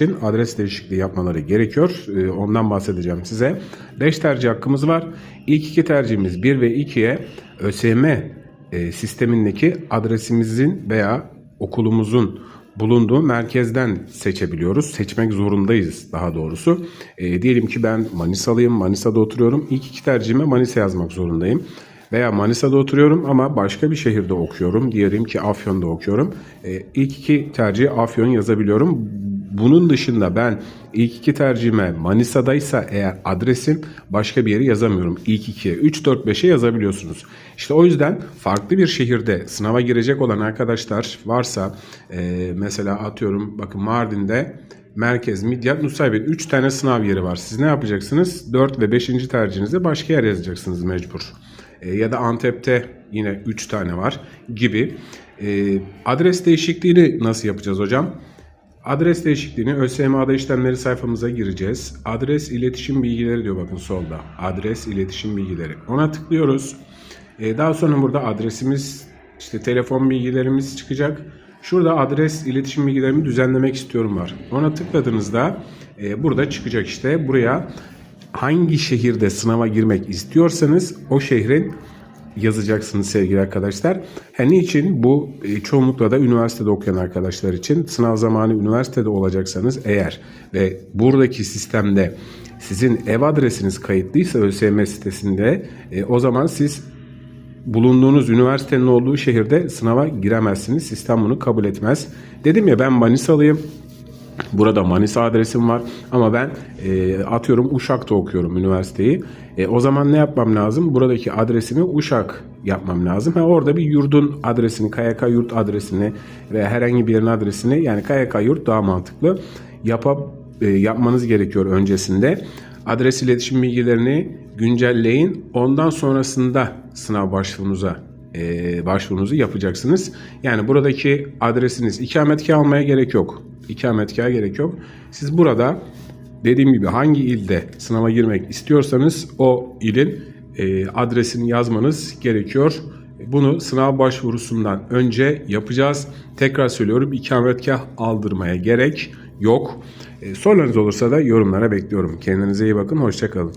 için adres değişikliği yapmaları gerekiyor. Ee, ondan bahsedeceğim size. 5 tercih hakkımız var. İlk iki tercihimiz 1 ve 2'ye ÖSYM e, sistemindeki adresimizin veya okulumuzun bulunduğu merkezden seçebiliyoruz. Seçmek zorundayız daha doğrusu. E, diyelim ki ben Manisalıyım, Manisa'da oturuyorum. İlk iki tercihime Manisa yazmak zorundayım. Veya Manisa'da oturuyorum ama başka bir şehirde okuyorum. Diyelim ki Afyon'da okuyorum. E, ilk iki tercihi Afyon yazabiliyorum. Bunun dışında ben ilk iki tercihime Manisa'daysa eğer adresim başka bir yere yazamıyorum. İlk ikiye 3, 4, 5'e yazabiliyorsunuz. İşte o yüzden farklı bir şehirde sınava girecek olan arkadaşlar varsa e, mesela atıyorum bakın Mardin'de Merkez, Midyat, Nusaybin 3 tane sınav yeri var. Siz ne yapacaksınız? 4 ve 5. tercihinizde başka yer yazacaksınız mecbur. E, ya da Antep'te yine 3 tane var gibi. E, adres değişikliğini nasıl yapacağız hocam? Adres değişikliğini ÖSYM ada işlemleri sayfamıza gireceğiz. Adres iletişim bilgileri diyor bakın solda. Adres iletişim bilgileri. Ona tıklıyoruz. Ee, daha sonra burada adresimiz, işte telefon bilgilerimiz çıkacak. Şurada adres iletişim bilgilerimi düzenlemek istiyorum var. Ona tıkladığınızda e, burada çıkacak işte. Buraya hangi şehirde sınava girmek istiyorsanız o şehrin yazacaksınız sevgili arkadaşlar. Ha, niçin? Bu e, çoğunlukla da üniversitede okuyan arkadaşlar için sınav zamanı üniversitede olacaksanız eğer ve buradaki sistemde sizin ev adresiniz kayıtlıysa ÖSYM sitesinde e, o zaman siz bulunduğunuz üniversitenin olduğu şehirde sınava giremezsiniz. Sistem bunu kabul etmez. Dedim ya ben Manisalıyım. Burada Manisa adresim var ama ben e, atıyorum Uşak'ta okuyorum üniversiteyi. E, o zaman ne yapmam lazım? Buradaki adresimi Uşak yapmam lazım. Ha, orada bir yurdun adresini, KYK yurt adresini ve herhangi bir yerin adresini yani KYK yurt daha mantıklı yapıp e, yapmanız gerekiyor öncesinde. Adres iletişim bilgilerini güncelleyin. Ondan sonrasında sınav başvurunuza e, başvurunuzu yapacaksınız. Yani buradaki adresiniz ikametgah almaya gerek yok. İkametgah gerek yok. Siz burada dediğim gibi hangi ilde sınava girmek istiyorsanız o ilin e, adresini yazmanız gerekiyor. Bunu sınav başvurusundan önce yapacağız. Tekrar söylüyorum ikametgah aldırmaya gerek yok. E, sorularınız olursa da yorumlara bekliyorum. Kendinize iyi bakın. Hoşçakalın.